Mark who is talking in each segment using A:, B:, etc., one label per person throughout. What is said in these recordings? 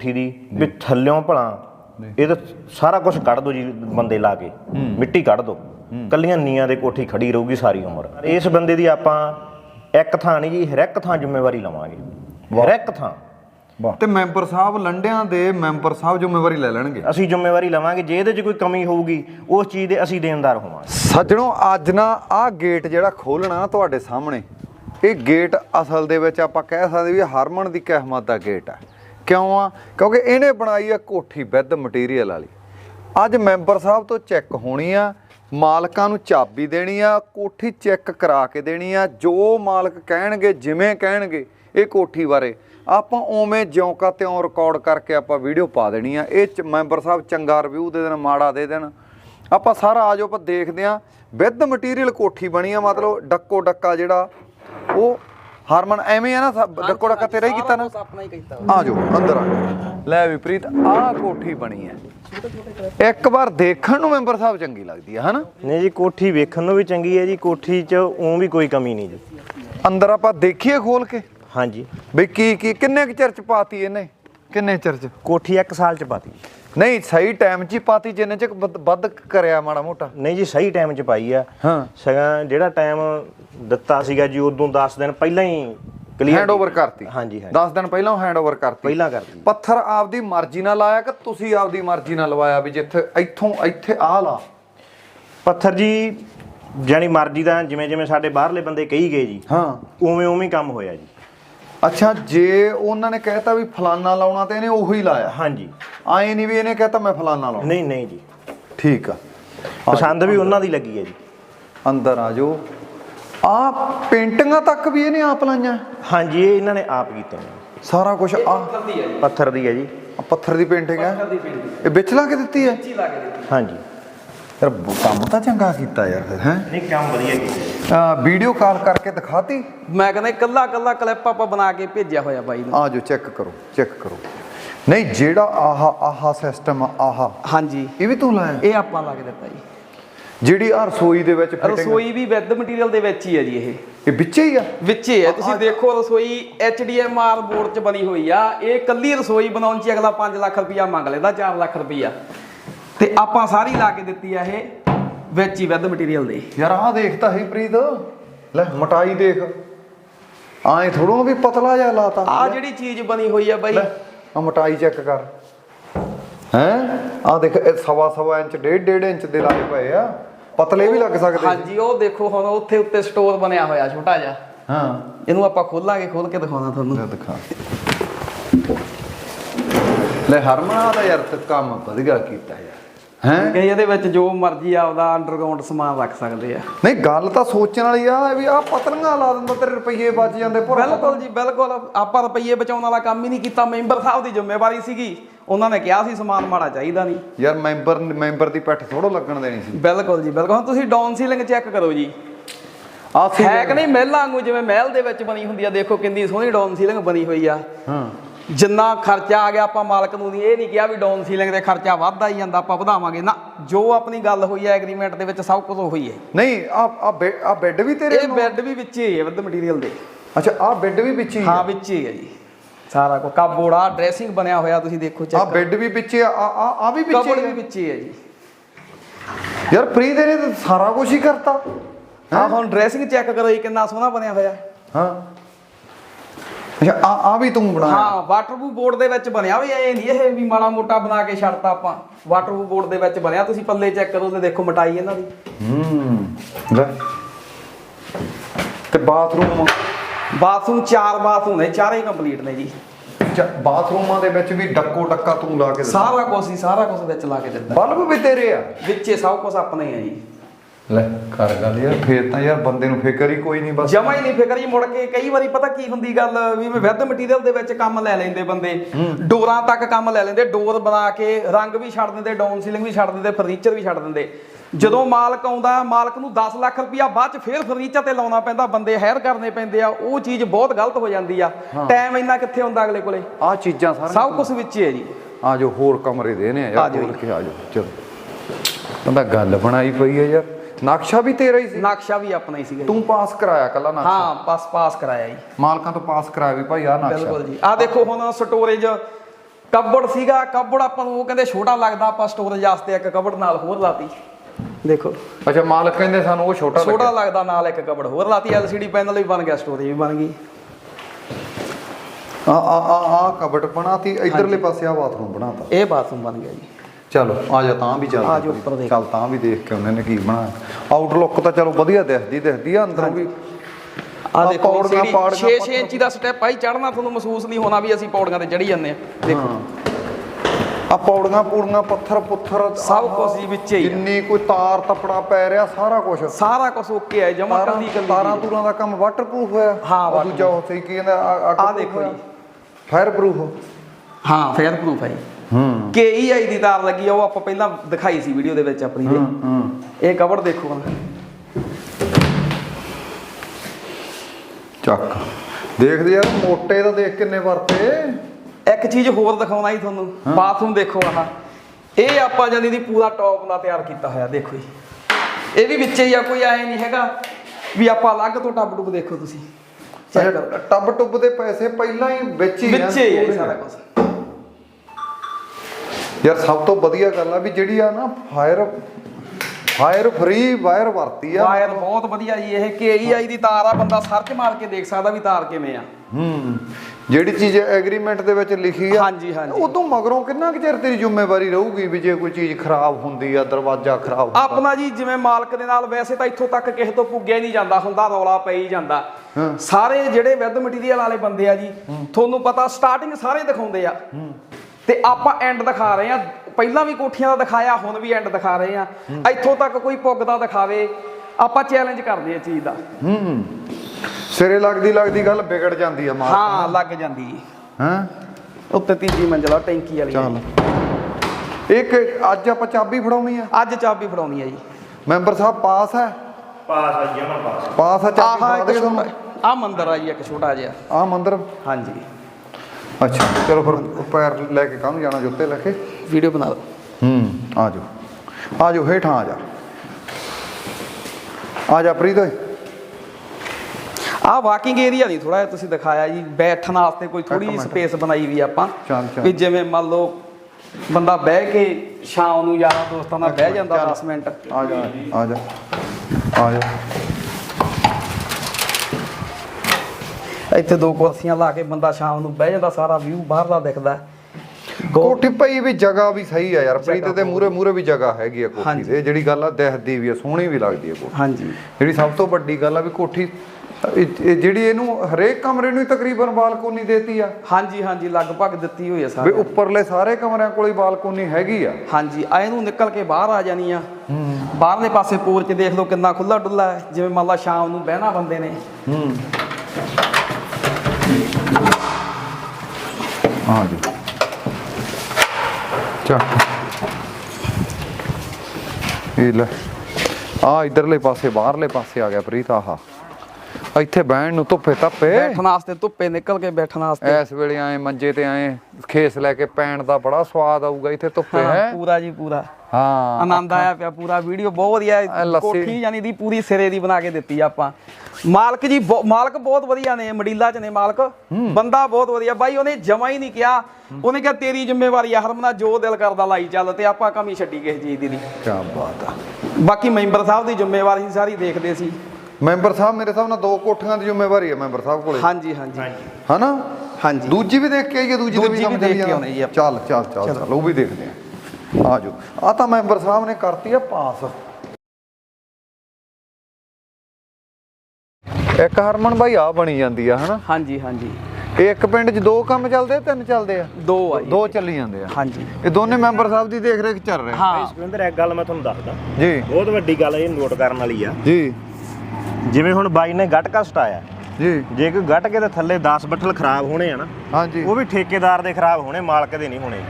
A: ਕੋਠੀ ਦੀ ਵੀ ਥੱਲਿਓਂ ਭਲਾ ਇਹ ਤਾਂ ਸਾਰਾ ਕੁਝ ਕੱਢ ਦੋ ਜੀ ਬੰਦੇ ਲਾ ਕੇ। ਮਿੱਟੀ ਕੱਢ ਦੋ। ਕੱਲੀਆਂ ਨੀਆਂ ਦੇ ਕੋਠੀ ਖੜੀ ਰਹੂਗੀ ਸਾਰੀ ਉਮਰ। ਇਸ ਬੰਦੇ ਦੀ ਆਪਾਂ ਇੱਕ ਥਾਂ ਨਹੀਂ ਜੀ ਹਰ ਇੱਕ ਥਾਂ ਜ਼ਿੰਮੇਵਾਰੀ ਲਵਾਂਗੇ। ਹਰ ਇੱਕ ਥਾਂ।
B: ਤੇ ਮੈਂਬਰ ਸਾਹਿਬ ਲੰਡਿਆਂ ਦੇ ਮੈਂਬਰ ਸਾਹਿਬ ਜ਼ਿੰਮੇਵਾਰੀ ਲੈ ਲੈਣਗੇ।
A: ਅਸੀਂ ਜ਼ਿੰਮੇਵਾਰੀ ਲਵਾਂਗੇ ਜੇ ਇਹਦੇ 'ਚ ਕੋਈ ਕਮੀ ਹੋਊਗੀ ਉਸ ਚੀਜ਼ ਦੇ ਅਸੀਂ ਦੇਣਦਾਰ ਹੋਵਾਂਗੇ।
B: ਸੱਜਣੋ ਅੱਜ ਨਾ ਆਹ ਗੇਟ ਜਿਹੜਾ ਖੋਲਣਾ ਤੁਹਾਡੇ ਸਾਹਮਣੇ ਇਹ ਗੇਟ ਅਸਲ ਦੇ ਵਿੱਚ ਆਪਾਂ ਕਹਿ ਸਕਦੇ ਵੀ ਹਰਮਨ ਦੀ ਕਹਿਮਤ ਦਾ ਗੇਟ ਹੈ ਕਿਉਂ ਆ? ਕਿਉਂਕਿ ਇਹਨੇ ਬਣਾਈ ਆ ਕੋਠੀ ਵਿਦ ਮਟੀਰੀਅਲ ਵਾਲੀ। ਅੱਜ ਮੈਂਬਰ ਸਾਹਿਬ ਤੋਂ ਚੈੱਕ ਹੋਣੀ ਆ, ਮਾਲਕਾਂ ਨੂੰ ਚਾਬੀ ਦੇਣੀ ਆ, ਕੋਠੀ ਚੈੱਕ ਕਰਾ ਕੇ ਦੇਣੀ ਆ, ਜੋ ਮਾਲਕ ਕਹਿਣਗੇ, ਜਿਵੇਂ ਕਹਿਣਗੇ, ਇਹ ਕੋਠੀ ਬਾਰੇ। ਆਪਾਂ ਉਵੇਂ ਜਿਉਂਕਾ ਤਿਉਂ ਰਿਕਾਰਡ ਕਰਕੇ ਆਪਾਂ ਵੀਡੀਓ ਪਾ ਦੇਣੀ ਆ। ਇਹ ਚ- ਮੈਂਬਰ ਸਾਹਿਬ ਚੰਗਾ ਰਿਵਿਊ ਦੇ ਦੇਣ, ਮਾੜਾ ਦੇ ਦੇਣ। ਆਪਾਂ ਸਾਰਾ ਆਜੋ ਆਪਾਂ ਦੇਖਦੇ ਆਂ। ਵਿਦ ਮਟੀਰੀਅਲ ਕੋਠੀ ਬਣੀ ਆ, ਮਤਲਬ ਡੱਕੋ ਡੱਕਾ ਜਿਹੜਾ, ਉਹ ਹਰਮਨ ਐਵੇਂ ਆ ਨਾ ਡੱਕੋ ਡੱਕਾ ਤੇਰਾ ਹੀ ਕੀਤਾ ਨਾ।
C: ਆਪਣਾ ਹੀ ਕੀਤਾ
B: ਆਜੋ ਅੰਦਰ ਆ ਲੈ ਵੀ ਪ੍ਰੀਤ ਆਹ ਕੋਠੀ ਬਣੀ ਹੈ। ਇੱਕ ਵਾਰ ਦੇਖਣ ਨੂੰ ਮੈਂਬਰ ਸਾਹਿਬ ਚੰਗੀ ਲੱਗਦੀ ਹੈ ਹਨਾ?
A: ਨਹੀਂ ਜੀ ਕੋਠੀ ਵੇਖਣ ਨੂੰ ਵੀ ਚੰਗੀ ਹੈ ਜੀ ਕੋਠੀ 'ਚ ਉਂ ਵੀ ਕੋਈ ਕਮੀ ਨਹੀਂ ਜੀ।
B: ਅੰਦਰ ਆਪਾਂ ਦੇਖੀਏ ਖੋਲ ਕੇ।
A: ਹਾਂਜੀ।
B: ਬਈ ਕੀ ਕੀ ਕਿੰਨੇ ਕੁ ਚਰਚ ਪਾਤੀ ਇਹਨੇ? ਕਿੰਨੇ ਚਰਚ
A: ਕੋਠੀ ਇੱਕ ਸਾਲ 'ਚ ਪਾਤੀ।
B: ਨਹੀਂ ਸਹੀ ਟਾਈਮ 'ਚ ਹੀ ਪਾਤੀ ਜਿੰਨੇ ਚ ਵੱਧ- ਕਰਿਆ ਮਾੜਾ ਮੋਟਾ।
A: ਨਹੀਂ ਜੀ ਸਹੀ ਟਾਈਮ 'ਚ ਪਾਈ ਆ।
B: ਹਾਂ।
A: ਸਗਾਂ ਜਿਹੜਾ ਟਾਈਮ ਦਿੱਤਾ ਸੀਗਾ ਜੀ ਉਦੋਂ 10 ਦਿਨ ਪਹਿਲਾਂ ਹੀ ਕਲੀਅਰ
B: ਹੈਂਡਓਵਰ ਕਰਤੀ।
A: ਹਾਂਜੀ ਹਾਂਜੀ।
B: 10 ਦਿਨ ਪਹਿਲਾਂ ਹੈਂਡਓਵਰ ਕਰਤੀ।
A: ਪਹਿਲਾਂ ਕਰਤੀ
B: ਪੱਥਰ ਆਪਦੀ ਮਰਜ਼ੀ ਨਾਲ ਲਾਇਆ ਕਿ ਤੁਸੀਂ ਆਪਦੀ ਮਰਜ਼ੀ ਨਾਲ ਲਵਾਇਆ ਵੀ ਜਿੱਥੇ ਇੱਥੋਂ ਇੱਥੇ ਆ ਲਾ।
A: ਪੱਥਰ ਜੀ ਜਾਨੀ ਮਰਜ਼ੀ ਦਾ ਜਿਵੇਂ ਜਿਵੇਂ ਸਾਡੇ ਬਾਹਰਲੇ ਬੰਦੇ ਕਹੀ ਗਏ ਜੀ
B: ਹਾਂ।
A: ਉਵੇਂ ਉਵੇਂ ਹੀ ਕੰਮ ਹੋਇਆ ਜੀ।
B: ਅੱਛਾ ਜੇ ਉਹਨਾਂ ਨੇ ਕਹਿਤਾ ਵੀ ਫਲਾਨਾ ਲਾਉਣਾ ਤੇ ਇਹਨੇ ਉਹੀ ਲਾਇਆ।
A: ਹਾਂਜੀ।
B: ਆਏ ਨਹੀਂ ਵੀ ਇਹਨੇ ਕਹਿਤਾ ਮੈਂ ਫਲਾਨਾ ਲਾਉਣਾ।
A: ਨਹੀਂ ਨਹੀਂ ਜੀ।
B: ਠੀਕ ਆ।
A: ਪਸੰਦ ਵੀ ਉਹਨਾਂ ਦੀ ਲੱਗੀ ਹੈ ਜੀ।
B: ਅੰਦਰ ਆ ਜਾਓ। ਆ ਪੇਂਟਿੰਗਾਂ ਤੱਕ ਵੀ ਇਹਨੇ ਆਪ ਲਾਈਆਂ?
A: ਹਾਂਜੀ ਇਹ ਇਹਨਾਂ ਨੇ ਆਪ ਕੀਤੇ ਨੇ।
B: ਸਾਰਾ ਕੁਝ ਆ।
A: ਪੱਥਰ ਦੀ ਹੈ ਜੀ।
B: ਪੱਥਰ ਦੀ ਪੇਂਟਿੰਗ ਹੈ? ਇਹ ਵਿੱਚ ਲਾ ਕੇ ਦਿੱਤੀ ਹੈ?
A: ਹਾਂਜੀ।
B: ਯਾਰ ਕੰਮ ਤਾਂ ਚੰਗਾ ਕੀਤਾ ਯਾਰ ਫਿਰ ਹੈ?
A: ਨਹੀਂ ਕੰਮ ਵਧੀਆ ਕੀਤਾ।
B: ਵੀਡੀਓ ਕਾਲ ਕਰਕੇ ਦਿਖਾਤੀ?
C: ਮੈਂ ਕਹਿੰਦਾ ਕੱਲਾ ਕੱਲਾ ਕਲਿੱਪ ਆਪਾਂ ਬਣਾ ਕੇ ਭੇਜਿਆ ਹੋਇਆ ਬਾਈ ਨੂੰ।
B: ਆ ਜਾਓ ਚੈੱਕ ਕਰੋ ਚੈੱਕ ਕਰੋ। ਨਹੀਂ ਜਿਹੜਾ ਆਹਾ ਆਹਾ ਸਿਸਟਮ ਆਹਾ
C: ਹਾਂਜੀ।
B: ਇਹ ਵੀ ਤੂੰ ਲਾਇਆ?
C: ਇਹ ਆਪਾਂ ਲਾ ਕੇ ਦਿੱਤਾ ਜੀ।
B: ਜਿਹੜੀ ਆ ਰਸੋਈ ਦੇ ਵਿੱਚ ਫਿਟਿੰਗ
C: ਰਸੋਈ ਵੀ ਵਿਦ ਮਟੀਰੀਅਲ ਦੇ ਵਿੱਚ ਹੀ ਹੈ ਜੀ ਇਹ।
B: ਇਹ ਵਿੱਚੇ ਹੀ ਆ?
C: ਵਿੱਚ ਹੈ ਤੁਸੀਂ ਦੇਖੋ ਰਸੋਈ HDMR ਬੋਰਡ 'ਚ ਬਣੀ ਹੋਈ ਆ। ਇਹ ਕੱਲੀ ਰਸੋਈ ਬਣਾਉਣ 'ਚ ਅਗਲਾ 5 ਲੱਖ ਰੁਪਇਆ ਮੰਗ ਲੈਂਦਾ 4 ਲੱਖ ਰੁਪਇਆ। ਤੇ ਆਪਾਂ ਸਾਰੀ ਲਾ ਕੇ ਦਿੱਤੀ ਆ ਇਹ। ਵਿੱਚ ਹੀ ਵਿਦ ਮਟੀਰੀਅਲ ਦੇ।
B: ਯਾਰ ਆਹ ਦੇਖਤਾ ਹੈ ਪ੍ਰੀਤ। ਲੈ ਮਟਾਈ ਦੇਖ। ਆਏ ਥੋੜੋਂ ਵੀ ਪਤਲਾ ਜਿਹਾ ਲਾਤਾ।
C: ਆ ਜਿਹੜੀ ਚੀਜ਼ ਬਣੀ ਹੋਈ ਆ ਬਾਈ।
B: ਆ ਮਟਾਈ ਚੈੱਕ ਕਰ। ਹੈ? ਆ ਦੇਖ ਇਹ ਸਵਾ ਸਵਾ ਇੰਚ ਡੇਢ ਡੇਢ ਇੰਚ ਦੇ ਲਾਏ ਪਏ ਆ। ਪਤਲੇ ਵੀ ਲੱਗ ਸਕਦੇ
C: ਹਾਂਜੀ ਉਹ ਦੇਖੋ ਹੁਣ ਉੱਥੇ ਉੱਤੇ ਸਟੋਰ ਬਣਿਆ ਹੋਇਆ ਛੋਟਾ ਜਿਹਾ।
B: ਹਾਂ।
C: ਇਹਨੂੰ ਆਪਾਂ ਖੋਲਾਂਗੇ ਖੋਲ ਕੇ ਦਿਖਾਉਣਾ ਤੁਹਾਨੂੰ।
B: ਲੈ ਦਿਖਾ। ਲੈ ਹਰਮਨ ਦਾ ਯਾਰ ਤੇ ਕੰਮ ਵਧੀਆ ਕੀਤਾ ਯਾਰ। ਹੈ?
C: ਕਈ ਇਹਦੇ ਵਿੱਚ ਜੋ ਮਰਜ਼ੀ ਆਪਦਾ ਅੰਡਰਗਰਾਉਂਡ ਸਮਾਨ ਰੱਖ ਸਕਦੇ ਆ।
B: ਨਹੀਂ ਗੱਲ ਤਾਂ ਸੋਚਣ ਵਾਲੀ ਆ ਵੀ ਆ ਪਤਲੀਆਂ ਲਾ ਦਿੰਦਾ ਤੇਰੇ ਰੁਪਈਏ ਬਚ ਜਾਂਦੇ ਪਰ
C: ਬਿਲਕੁਲ ਜੀ ਬਿਲਕੁਲ। ਆਪਾਂ ਰੁਪਈਏ ਬਚਾਉਣ ਵਾਲਾ ਕੰਮ ਹੀ ਨਹੀਂ ਕੀਤਾ ਮੈਂਬਰ ਸਾਹਿਬ ਦੀ ਜ਼ਿੰਮੇਵਾਰੀ ਸੀਗੀ। ਉਹਨਾਂ ਨੇ ਕਿਹਾ ਸੀ ਸਮਾਨ ਮਾੜਾ ਚਾਹੀਦਾ ਨਹੀਂ।
B: ਯਾਰ ਮੈਂਬਰ ਮੈਂਬਰ ਦੀ ਪੈਠ ਥੋੜੋ ਲੱਗਣ ਦੇਣੀ ਸੀ।
C: ਬਿਲਕੁਲ ਜੀ ਬਿਲਕੁਲ। ਹੁਣ ਤੁਸੀਂ ਡਾਊਨ ਸੀਲਿੰਗ ਚੈੱਕ ਕਰੋ ਜੀ।
B: ਆ
C: ਹੈ ਕਿ ਨਹੀਂ? ਮਹਿਲਾਂ ਵਾਂਗੂ ਜਿਵੇਂ ਮਹਿਲ ਦੇ ਵਿੱਚ ਬਣੀ ਹੁੰਦੀ ਆ ਦੇਖੋ ਕਿੰਨੀ ਸੋਹਣੀ ਡਾਊਨ ਸੀਲਿੰਗ ਬਣੀ ਹੋਈ ਆ।
B: ਹਾਂ।
C: ਜਿੰਨਾ ਖਰਚਾ ਆ ਗਿਆ ਆਪਾਂ ਮਾਲਕ ਨੂੰ ਨਹੀਂ ਇਹ ਨਹੀਂ ਕਿਹਾ ਵੀ ਡਾਊਨ ਸੀਲਿੰਗ ਦੇ ਖਰਚਾ ਵੱਧਦਾ ਹੀ ਜਾਂਦਾ ਆਪਾਂ ਵਧਾਵਾਂਗੇ। ਨਾ ਜੋ ਆਪਣੀ ਗੱਲ ਹੋਈ ਹੈ ਐਗਰੀਮੈਂਟ ਦੇ ਵਿੱਚ ਸਭ ਕੁਝ ਹੋਈ ਹੈ।
B: ਨਹੀਂ ਆ ਆ ਆ ਬੈੱਡ ਵੀ ਤੇਰੇ
C: ਇਹ ਬੈੱਡ ਵੀ ਵਿੱਚ ਹੀ ਹੈ ਵਿਦ ਮਟੀਰੀਅਲ ਦੇ।
B: ਅੱਛਾ ਆ ਬੈੱਡ ਵੀ ਵਿੱਚ ਹੀ
C: ਹਾਂ
B: ਆ
C: ਵਿੱਚ ਹੀ ਹੈ ਜੀ। ਸਾਰਾ ਕੋ ਆ ਡਰੈਸਿੰਗ ਬਣਿਆ ਹੋਇਆ ਤੁਸੀਂ ਦੇਖੋ
B: ਆ
C: ਚੈੱਕ
B: ਬੈੱਡ ਵੀ ਵਿੱਚ ਆ ਆ ਆ- ਆ ਵੀ ਵਿੱਚ ਹੀ
C: ਵੀ
B: ਆ।
C: ਵਿੱਚ ਹੀ ਹੈ ਜੀ।
B: ਯਾਰ ਪ੍ਰੀਤ ਇਹਨੇ ਤਾਂ ਸਾਰਾ ਕੁਝ ਹੀ ਕਰਤਾ।
C: ਆ ਹੁਣ ਡਰੈਸਿੰਗ ਚੈੱਕ ਕਰੋ ਜੀ ਕਿੰਨਾ ਸੋਹਣਾ ਬਣਿਆ ਹੋਇਆ।
B: ਹਾਂ। ਅੱਛਾ ਆ ਆ ਵੀ ਤੂੰ ਬਣਾਇਆ
C: ਹਾਂ ਵਾਟਰਪ੍ਰੂਫ ਬੋਰਡ ਦੇ ਵਿੱਚ ਬਣਿਆ ਹੋਇਆ ਇਹ ਨਹੀਂ ਇਹ ਵੀ ਮਾੜਾ ਮੋਟਾ ਬਣਾ ਕੇ ਛੱਡਤਾ ਆਪਾਂ। ਵਾਟਰਪ੍ਰੂਫ ਬੋਰਡ ਦੇ ਵਿੱਚ ਬਣਿਆ ਤੁਸੀਂ ਪੱਲੇ ਚੈੱਕ ਕਰੋ ਤੇ ਦੇਖੋ ਮਟਾਈ ਇਹਨਾਂ ਦੀ।
B: ਹੂੰ ਲੈ। ਤੇ ਬਾਥਰੂਮ
C: ਬਾਥਰੂਮ ਚਾਰ ਬਾਥਰੂਮ ਨੇ ਚਾਰੇ ਕੰਪਲੀਟ ਨੇ ਜੀ।
B: ਬਾਥਰੂਮਾਂ ਦੇ ਵਿੱਚ ਵੀ ਡੱਕੋ ਡੱਕਾ ਤੂੰ ਲਾ ਕੇ ਦਿੱਤਾ।
C: ਸਾਰਾ ਕੁਝ ਹੀ ਸਾਰਾ ਕੁਝ ਵਿੱਚ ਲਾ ਕੇ ਦਿੱਤਾ।
B: ਬਲਬ ਵੀ ਤੇਰੇ ਆ।
C: ਵਿੱਚੇ ਸਭ ਕੁਝ ਆਪਣਾ ਹੈ ਜੀ।
B: ਲੈ ਕਰ ਗੱਲ ਯਾਰ ਫੇਰ ਤਾਂ ਯਾਰ ਬੰਦੇ ਨੂੰ ਫਿਕਰ ਹੀ ਕੋਈ ਨਹੀਂ ਬਸ।
C: ਜਮਾ ਹੀ ਨਹੀਂ ਫਿਕਰ ਜੀ ਮੁੜ ਕੇ ਕਈ ਵਾਰੀ ਪਤਾ ਕੀ ਹੁੰਦੀ ਗੱਲ ਵੀ ਮੈਂ ਵਿਦ ਮਟੀਰੀਅਲ ਦੇ ਵਿੱਚ ਕੰਮ ਲੈ ਲੈਂਦੇ ਬੰਦੇ। ਡੋਰਾਂ ਤੱਕ ਕੰਮ ਲੈ ਲੈਂਦੇ ਡੋਰ ਬਣਾ ਕੇ ਰੰਗ ਵੀ ਛੱਡ ਦਿੰਦੇ ਡਾਊਨ ਸੀਲਿੰਗ ਵੀ ਛੱਡ ਦਿੰਦੇ ਫਰਨੀਚਰ ਵੀ ਛੱਡ ਦਿੰਦੇ। ਜਦੋਂ ਮਾਲਕ ਆਉਂਦਾ ਮਾਲਕ ਨੂੰ 10 ਲੱਖ ਰੁਪਇਆ ਬਾਅਦ ਚ ਫੇਰ ਫਰਨੀਚਰ ਤੇ ਲਾਉਣਾ ਪੈਂਦਾ ਬੰਦੇ ਹਾਇਰ ਕਰਨੇ ਪੈਂਦੇ ਆ ਉਹ ਚੀਜ਼ ਬਹੁਤ ਗਲਤ ਹੋ ਜਾਂਦੀ ਆ। ਟਾਈਮ ਇੰਨਾ ਕਿੱਥੇ ਹੁੰਦਾ ਅਗਲੇ ਕੋਲੇ?
B: ਆ ਚੀਜ਼ਾਂ ਸਾਰੀਆਂ
C: ਸਭ ਕੁਝ ਵਿੱਚ ਹੀ ਹੈ ਜੀ।
B: ਆ ਜੋ ਹੋਰ ਕਮਰੇ ਦੇ ਨੇ
C: ਆ
B: ਯਾਰ ਖੋਲ ਕੇ ਆ ਜਾਓ ਚਲੋ। ਕਹਿੰਦਾ ਗੱਲ ਬਣਾਈ ਪਈ ਹੈ ਯਾਰ। ਨਕਸ਼ਾ ਵੀ ਤੇਰਾ ਹੀ ਸੀ।
C: ਨਕਸ਼ਾ ਵੀ ਆਪਣਾ ਹੀ ਸੀਗਾ ਜੀ।
B: ਤੂੰ ਪਾਸ ਕਰਾਇਆ ਕੱਲਾ ਨਕਸ਼ਾ।
C: ਹਾਂ ਪਾਸ ਪਾਸ ਕਰਾਇਆ ਜੀ।
B: ਮਾਲਕਾਂ ਤੋਂ ਪਾਸ ਕਰਾਇਆ ਵੀ ਭਾਈ ਆ ਨਕਸ਼ਾ।
C: ਬਿਲਕੁਲ ਜੀ। ਆ ਦੇਖੋ ਹੁਣ ਸਟੋਰੇਜ ਕਬੜ ਸੀਗਾ ਕਬੜ ਆਪਾਂ ਨੂੰ ਉਹ ਕਹਿੰਦੇ ਛੋਟਾ ਲੱਗਦਾ ਆਪਾਂ ਸਟੋਰੇਜ ਵਾਸਤੇ ਇੱਕ ਕਬੜ ਨਾਲ ਹੋਰ ਲਾਤੀ। ਦੇਖੋ।
B: ਅੱਛਾ ਮਾਲਕ ਕਹਿੰਦੇ ਸਾਨੂੰ ਉਹ ਛੋਟਾ
C: ਛੋਟਾ
B: ਲੱਗਿਆ
C: ਲੱਗਦਾ ਨਾਲ ਇੱਕ ਕਬੜ ਹੋਰ ਲਾਤੀ LCD ਪੈਨਲ ਵੀ ਬਣ ਗਿਆ ਸਟੋਰੇਜ ਵੀ ਬਣ ਗਈ।
B: ਆ ਆ ਆ ਆ ਕਬਟ ਬਣਾਤੀ ਇਧਰਲੇ ਪਾਸੇ ਆ ਬਾਥਰੂਮ ਬਣਾਤਾ।
C: ਇਹ ਬਾਥਰੂਮ ਬਣ ਗਿਆ ਜੀ।
B: ਚਲੋ ਆ ਜਾ ਤਾਂ ਵੀ ਚੱਲ
C: ਆ ਜਾਓ ਉੱਪਰ ਦੇਖ।
B: ਚੱਲ ਤਾਂ ਵੀ ਦੇਖ ਕੇ ਉਹਨੇ ਨੇ ਕੀ ਬਣਾਇਆ। ਆਊਟਲੁੱਕ ਤਾਂ ਚਲੋ ਵਧੀਆ ਦਿਖਦੀ ਦਿਖਦੀ ਆ ਅੰਦਰੋਂ ਵੀ।
C: ਆ
B: ਆਹ
C: ਦੇਖੋ
B: ਪੌੜੀਆਂ,
C: ਸੀੜੀ
B: ਪਾੜੀਆਂ,
C: 6-6 ਇੰਚੀ ਦਾ ਸਟੈਪ ਆਈ ਚੜਨਾ ਤੁਹਾਨੂੰ ਮਹਿਸੂਸ ਨਹੀਂ ਹੋਣਾ ਵੀ ਅਸੀਂ ਪੌੜੀਆਂ ਤੇ ਚੜੀ ਜਾਂਦੇ ਆ। ਦੇਖੋ।
B: ਆ ਪੌੜੀਆਂ ਪੂੜੀਆਂ ਪੱਥਰ ਪੁੱਥਰ
C: ਸਭ ਕੁਛ ਜੀ ਵਿੱਚੇ ਹੀ ਆ।
B: ਜਿੰਨੀ ਕੋਈ ਤਾਰ ਤਪੜਾ ਪੈ ਰਿਹਾ ਸਾਰਾ ਕੁਝ
C: ਸਾਰਾ ਕੁਝ ਓਕੇ ਹੈ ਜਮਾ
B: ਤਾਰਾਂ
C: ਕੱਲੀ ਕੱਲੀ
B: ਤਾਰਾਂ ਤੂਰਾਂ ਦਾ ਕੰਮ ਵਾਟਰਪ੍ਰੂਫ ਹੋਇਆ।
C: ਹਾਂ,
B: ਆਹ ਦੂਜਾ ਉਹ ਸਹੀ ਕੀ ਕਹਿੰਦਾ
C: ਆਹ ਦੇਖੋ ਜੀ।
B: ਫਾਇਰ ਪ੍ਰੂਫ
C: ਹਾਂ ਫੇਅਰ ਪ੍ਰੂਫ ਹੈ ਜੀ।
B: ਹੂੰ
C: KEI ਦੀ ਤਾਰ ਲੱਗੀ ਆ ਉਹ ਆਪਾਂ ਪਹਿਲਾਂ ਦਿਖਾਈ ਸੀ ਵੀਡੀਓ ਦੇ ਵਿੱਚ ਆਪਣੀ ਦੇ
B: ਹੂੰ
C: ਇਹ ਕਵਰ ਦੇਖੋ
B: ਚੱਕ। ਦੇਖਦੇ ਯਾਰ ਮੋਟੇ ਦਾ ਦੇਖ ਕਿੰਨੇ ਵਰਤੇ।
C: ਇੱਕ ਚੀਜ਼ ਹੋਰ ਦਿਖਾਉਣਾ ਜੀ ਤੁਹਾਨੂੰ। ਬਾਥਰੂਮ ਦੇਖੋ ਆਹ। ਇਹ ਆਪਾਂ ਜਦੀ ਦੀ ਪੂਰਾ ਟੌਪ ਦਾ ਤਿਆਰ ਕੀਤਾ ਹੋਇਆ ਦੇਖੋ ਜੀ। ਇਹ ਵੀ ਵਿੱਚੇ ਹੀ ਆ ਕੋਈ ਐ ਨਹੀਂ ਹੈਗਾ ਵੀ ਆਪਾਂ ਅਲੱਗ ਤੋਂ ਟੱਬ ਟੁੱਬ ਦੇਖੋ ਤੁਸੀਂ।
B: ਟੱਬ ਟੁੱਬ ਦੇ ਪੈਸੇ ਪਹਿਲਾਂ ਹੀ ਵਿੱਚ ਹੀ ਆ,
C: ਵਿੱਚੇ ਹੀ ਸਾਰਾ ਕੁਝ
B: ਯਾਰ ਸਭ ਤੋਂ ਵਧੀਆ ਗੱਲ ਆ ਵੀ ਜਿਹੜੀ ਆ ਨਾ ਫਾਇਰ ਫਾਇਰ ਫ੍ਰੀ ਵਾਇਰ ਵਰਤੀ ਆ।
C: ਵਾਇਰ ਬਹੁਤ ਵਧੀਆ ਜੀ ਇਹ KEI ਦੀ ਤਾਰ ਆ ਬੰਦਾ ਸਰਚ ਮਾਰ ਕੇ ਦੇਖ ਸਕਦਾ ਵੀ ਤਾਰ ਕਿਵੇਂ ਆ।
B: ਹੂੰ ਜਿਹੜੀ ਚੀਜ਼ ਐਗਰੀਮੈਂਟ ਦੇ ਵਿੱਚ ਲਿਖੀ ਆ
C: ਹਾਂਜੀ, ਹਾਂਜੀ।
B: ਉਦੋਂ ਮਗਰੋਂ ਕਿੰਨਾ ਕੁ ਚਿਰ ਤੇਰੀ ਜ਼ਿੰਮੇਵਾਰੀ ਰਹੂਗੀ ਵੀ ਜੇ ਕੋਈ ਚੀਜ਼ ਖਰਾਬ ਹੁੰਦੀ ਆ ਦਰਵਾਜ਼ਾ ਖਰਾਬ ਹੁੰਦਾ?
C: ਆਪਣਾ ਜੀ ਜਿਵੇਂ ਮਾਲਕ ਦੇ ਨਾਲ ਵੈਸੇ ਤਾਂ ਇੱਥੋਂ ਤੱਕ ਕਿਸੇ ਤੋਂ ਪੁੱਗਿਆ ਨਹੀਂ ਜਾਂਦਾ ਹੁੰਦਾ ਰੌਲਾ ਪਈ ਜਾਂਦਾ। ਸਾਰੇ ਜਿਹੜੇ ਵਿਦ ਮਟੀਰੀਅਲ ਵਾਲੇ ਬੰਦੇ ਆ ਜੀ ਤੁਹਾਨੂੰ ਪਤਾ ਸਟਾਰਟਿੰਗ ਸਾਰੇ ਦਿਖਾਉਂਦੇ ਆ। ਤੇ ਆਪਾਂ ਐਂਡ ਦਿਖਾ ਰਹੇ ਆ ਪਹਿਲਾਂ ਵੀ ਕੋਠੀਆਂ ਦਾ ਦਿਖਾਇਆ ਹੁਣ ਵੀ ਐਂਡ ਦਿਖਾ ਰਹੇ ਆ ਇੱਥੋਂ ਤੱਕ ਕੋਈ ਪੁੱਗਦਾ ਦਿਖਾਵੇ ਆਪਾਂ ਚੈਲੰਜ ਕਰਦੇ ਆ ਚੀਜ਼ ਦਾ।
B: ਹੂੰ। ਸਿਰੇ ਲੱਗਦੀ ਲੱਗਦੀ ਗੱਲ ਵਿਗੜ ਜਾਂਦੀ ਆ ਮਾਰ
C: ਹਾਂ ਲੱਗ ਜਾਂਦੀ।
B: ਹਾਂ?
C: ਉੱਤੇ ਤੀਜੀ ਮੰਜ਼ਲਾ ਟੈਂਕੀ ਵਾਲੀ
B: ਚੱਲ। ਇੱਕ ਅੱਜ ਆਪਾਂ ਚਾਬੀ ਫੜਾਉਣੀ ਆ?
C: ਅੱਜ ਚਾਬੀ ਫੜਾਉਣੀ ਆ ਜੀ।
B: ਮੈਂਬਰ ਸਾਹਿਬ ਪਾਸ ਹੈ?
A: ਪਾਸ ਆ ਜਮਾ ਪਾਸ।
B: ਪਾਸ ਆ ਚਾਬੀ ਫੜਾ ਦੇ ਤੁਹਾਨੂੰ
C: ਆ ਮੰਦਰ ਆ ਜੀ ਇੱਕ ਛੋਟਾ ਜਿਹਾ।
B: ਆ ਮੰਦਰ?
C: ਹਾਂਜੀ।
B: ਅੱਛਾ। ਚਲੋ ਫਿਰ ਪੈਰ ਲੈ ਕੇ ਕੰਮ ਜਾਣਾ ਜੁੱਤੇ ਲੈ ਕੇ?
C: ਵੀਡੀਓ ਬਣਾ ਲਓ
B: ਹੂੰ ਆ ਜਾਓ। ਆ ਜਾਓ ਹੇਠਾਂ ਆ ਜਾ। ਆ ਜਾ ਪ੍ਰੀਤ ਓਏ।
C: ਆ ਵਾਕਿੰਗ ਏਰੀਆ ਨਹੀਂ ਥੋੜਾ ਜਿਹਾ ਤੁਸੀਂ ਦਿਖਾਇਆ ਜੀ। ਬੈਠਣ ਵਾਸਤੇ ਕੋਈ ਥੋੜੀ ਜਿਹੀ। ਸਪੇਸ ਬਣਾਈ ਵੀ ਆਪਾਂ। ਵੀ ਜਿਵੇਂ ਮੰਨ ਲਓ ਬੰਦਾ ਬਹਿ ਕੇ ਸ਼ਾਮ ਨੂੰ ਯਾਰਾਂ ਦੋਸਤਾਂ ਨਾਲ ਬਹਿ ਜਾਂਦਾ
B: ਚੱਲ।
C: 10 ਮਿੰਟ।
B: ਆ ਜਾ ਆ ਜਾ। ਆ ਜਾ।
C: ਇੱਥੇ ਦੋ ਕੁਰਸੀਆਂ ਲਾ ਕੇ ਬੰਦਾ ਸ਼ਾਮ ਨੂੰ ਬਹਿ ਜਾਂਦਾ ਸਾਰਾ ਵਿਊ ਬਾਹਰ ਦਾ ਦਿਖਦਾ। ਗੋ-
B: ਕੋਠੀ ਪਈ ਵੀ ਜਗ੍ਹਾ ਵੀ ਸਹੀ ਆ ਯਾਰ ਪ੍ਰੀਤ ਦੇ ਮੂਰੇ ਮੂਰੇ ਵੀ ਜਗ੍ਹਾ ਹੈਗੀ ਆ ਕੋਠੀ
C: ਹਾਂਜੀ।
B: ਦੇ ਜਿਹੜੀ ਗੱਲ ਆ ਦਿਖਦੀ ਵੀ ਆ ਸੋਹਣੀ ਵੀ ਲੱਗਦੀ ਆ ਕੋਠੀ।
C: ਹਾਂਜੀ।
B: ਜਿਹੜੀ ਸਭ ਤੋਂ ਵੱਡੀ ਗੱਲ ਆ ਵੀ ਕੋਠੀ ਇਹ- ਇਹ ਜਿਹੜੀ ਇਹਨੂੰ ਹਰੇਕ ਕਮਰੇ ਨੂੰ ਹੀ ਤਕਰੀਬਨ ਬਾਲਕੋਨੀ ਦੇਤੀ ਆ।
C: ਹਾਂਜੀ ਹਾਂਜੀ ਲਗਭਗ ਦਿੱਤੀ ਹੋਈ ਹੈ
B: ਵੀ
C: ਸਾਰੇ
B: ਉੱਪਰਲੇ ਸਾਰੇ ਕਮਰਿਆਂ ਕੋਲ ਹੀ ਬਾਲਕੋਨੀ ਹੈਗੀ ਆ।
C: ਹਾਂਜੀ ਆ ਇਹਨੂੰ ਨਿਕਲ ਕੇ ਬਾਹਰ ਆ ਜਾਣੀ ਆ। ਬਾਹਰਲੇ ਪਾਸੇ ਪੋਰਚ ਦੇਖ ਲਓ ਕਿੰਨਾ ਖੁੱਲਾ ਡੁੱਲਾ ਹੈ। ਜਿਵੇਂ ਮੰਨ ਲਾ ਸ਼ਾਮ ਨੂੰ ਬਹਿਣਾ ਬੰਦੇ ਨੇ।
B: ਹੂੰ। ਆ ਜੀ ਚੱਕ ਇਹ ਲੈ ਆ ਇਧਰਲੇ ਪਾਸੇ ਬਾਹਰਲੇ ਪਾਸੇ ਆ ਗਿਆ ਪ੍ਰੀਤ ਆਹਾ ਇੱਥੇ ਬਹਿਣ ਨੂੰ ਧੁੱਪੇ ਤੱਪੇ
C: ਬੈਠਣ ਵਾਸਤੇ ਧੁੱਪੇ ਨਿਕਲ ਕੇ ਬੈਠਣ ਵਾਸਤੇ।
B: ਇਸ ਵੇਲੇ ਆਏ ਮੰਜੇ ਤੇ ਆਏ ਖੇਸ ਲੈ ਕੇ ਪੈਣ ਦਾ ਬੜਾ ਸਵਾਦ ਆਊਗਾ ਇੱਥੇ ਧੁੱਪੇ
C: ਹਾਂ, ਪੂਰਾ ਜੀ ਪੂਰਾ।
B: ਹਾਂ
C: ਆਨੰਦ ਆਇਆ ਪਿਆ ਪੂਰਾ ਵੀਡੀਓ ਬਹੁਤ ਵਧੀਆ ਕੋਠੀ ਯਾਨੀ ਦੀ ਪੂਰੀ ਸਿਰੇ ਦੀ ਬਣਾ ਕੇ ਦਿੱਤੀ ਆਪਾਂ। ਮਾਲਕ ਜੀ ਮਾਲਕ ਬਹੁਤ ਵਧੀਆ ਨੇ ਮਡੀਲਾ ਚ ਨੇ ਮਾਲਕ। ਬੰਦਾ ਬਹੁਤ ਵਧੀਆ। ਬਾਈ ਉਹਨੇ ਜਮਾ ਹੀ ਨਹੀਂ ਕਿਹਾ। ਉਹਨੇ ਕਿਹਾ ਤੇਰੀ ਜ਼ਿੰਮੇਵਾਰੀ ਆ ਹਰਮਨਾ ਜੋ ਦਿਲ ਕਰਦਾ ਲਾਈ ਚੱਲ ਤੇ ਆਪਾਂ ਕਮੀ ਛੱਡੀ ਕਿਸੇ ਚੀਜ਼ ਦੀ ਨਹੀਂ।
B: ਕੀ ਬਾਤ ਆ।
C: ਬਾਕੀ ਮੈਂਬਰ ਸਾਹਿਬ ਦੀ ਜ਼ਿੰਮੇਵਾਰੀ ਸਾਰੀ ਦੇਖਦੇ ਸੀ।
B: ਮੈਂਬਰ ਸਾਹਿਬ ਮੇਰੇ ਹਿਸਾਬ ਨਾਲ ਦੋ ਕੋਠੀਆਂ ਦੀ ਜ਼ਿੰਮੇਵਾਰੀ ਹੈ ਮੈਂਬਰ ਸਾਹਿਬ ਕੋਲੇ।
C: ਹਾਂਜੀ ਹਾਂਜੀ।
B: ਹਨਾ?
C: ਹਾਂਜੀ।
B: ਦੂਜੀ ਵੀ ਦੇਖ ਕੇ ਆਈਏ ਦੂਜੀ ਦੇ ਵੀ ਕੰਮ
C: ਦੇਖ
B: ਚੱਲੀ
C: ਕੇ। ਆਉਣੀ ਜੀ।
B: ਚੱਲ ਚੱਲ ਚੱਲ ਚੱਲ। ਉਹ ਵੀ ਦੇਖਦੇ ਆ। ਆ ਜਾਓ। ਆ ਤਾਂ ਮੈਂਬਰ ਸਾਹਿਬ ਨੇ ਕਰਤੀ ਆ ਪਾਸ। ਇੱਕ ਹਰਮਨ ਭਾਈ ਆ ਬਣੀ ਜਾਂਦੀ ਆ ਹਨਾ?
C: ਹਾਂਜੀ ਹਾਂਜੀ।
B: ਇਹ ਇੱਕ ਪਿੰਡ 'ਚ ਦੋ ਕੰਮ ਚੱਲਦੇ ਤਿੰਨ ਚੱਲਦੇ ਆ?
C: ਦੋ ਆ
B: ਦੋ ਚੱਲੀ ਜਾਂਦੇ ਆ।
C: ਹਾਂਜੀ।
B: ਇਹ ਦੋਨੇ ਮੈਂਬਰ ਸਾਹਿਬ ਦੀ ਦੇਖ ਰੇਖ ਚੱਲ ਰਹੇ।
C: ਹਾਂ।
A: ਸੁਖਵਿੰਦਰ ਇੱਕ ਗੱਲ ਮੈਂ ਤੁਹਾਨੂੰ ਦੱਸਦਾ।
B: ਜੀ।
A: ਬਹੁਤ ਵੱਡੀ ਗੱਲ ਇਹ ਨੋਟ ਕਰਨ ਵਾਲੀ ਆ।
B: ਜੀ।
A: ਜਿਵੇਂ ਹੁਣ ਬਾਈ ਨੇ ਗਟਕਾ ਸਟਾਇਆ।
B: ਜੀ।
A: ਜੇ ਕੋਈ ਗਟਕੇ ਦੇ ਥੱਲੇ 10 ਬੱਠਲ ਖਰਾਬ ਹੋਣੇ ਆ ਨਾ
B: ਹਾਂਜੀ।
A: ਉਹ ਵੀ ਠੇਕੇਦਾਰ ਦੇ ਖਰਾਬ ਹੋਣੇ ਮਾਲਕ ਦੇ ਨਹੀਂ ਹੋਣੇ।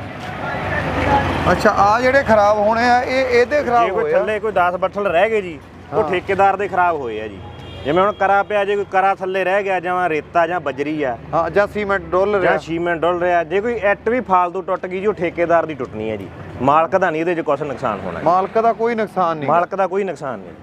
B: ਅੱਛਾ ਆ ਜਿਹੜੇ ਖਰਾਬ ਹੋਣੇ ਆ ਇਹ ਇਹਦੇ
A: ਜੇ
B: ਖਰਾਬ ਹੋਏ ਆ?
A: ਥੱਲੇ ਕੋਈ 10 ਬੱਠਲ ਰਹਿ ਗਏ ਜੀ ਉਹ ਠੇਕੇਦਾਰ ਦੇ ਖਰਾਬ ਹੋਏ ਆ ਜੀ। ਜਿਵੇਂ ਹੁਣ ਕਰਾ ਪਿਆ ਜੇ ਕੋਈ ਕਰਾ ਥੱਲੇ ਰਹਿ ਗਿਆ ਜਾਂ ਰੇਤਾ ਜਾਂ ਬਜਰੀ ਆ
B: ਹਾਂ ਜਾਂ ਸੀਮੈਂਟ ਡੋਲ ਰਿਹਾ।
A: ਜਾਂ ਸੀਮੈਂਟ ਡੁੱਲ ਰਿਹਾ ਜੇ ਕੋਈ ਐਟ ਵੀ ਫਾਲਤੂ ਟੁੱਟ ਗਈ ਜੀ ਉਹ ਠੇਕੇਦਾਰ ਦੀ ਟੁੱਟਣੀ ਹੈ ਜੀ। ਮਾਲਕ ਦਾ ਨਹੀਂ ਇਹਦੇ 'ਚ ਕੁਝ ਨੁਕਸਾਨ ਹੋਣਾ ਜੀ।
B: ਮਾਲਕ ਦਾ ਕੋਈ ਨੁਕਸਾਨ ਨਹੀਂ।
A: ਮਾਲਕ ਦਾ ਕੋਈ ਨੁਕਸਾਨ ਨਹੀਂ।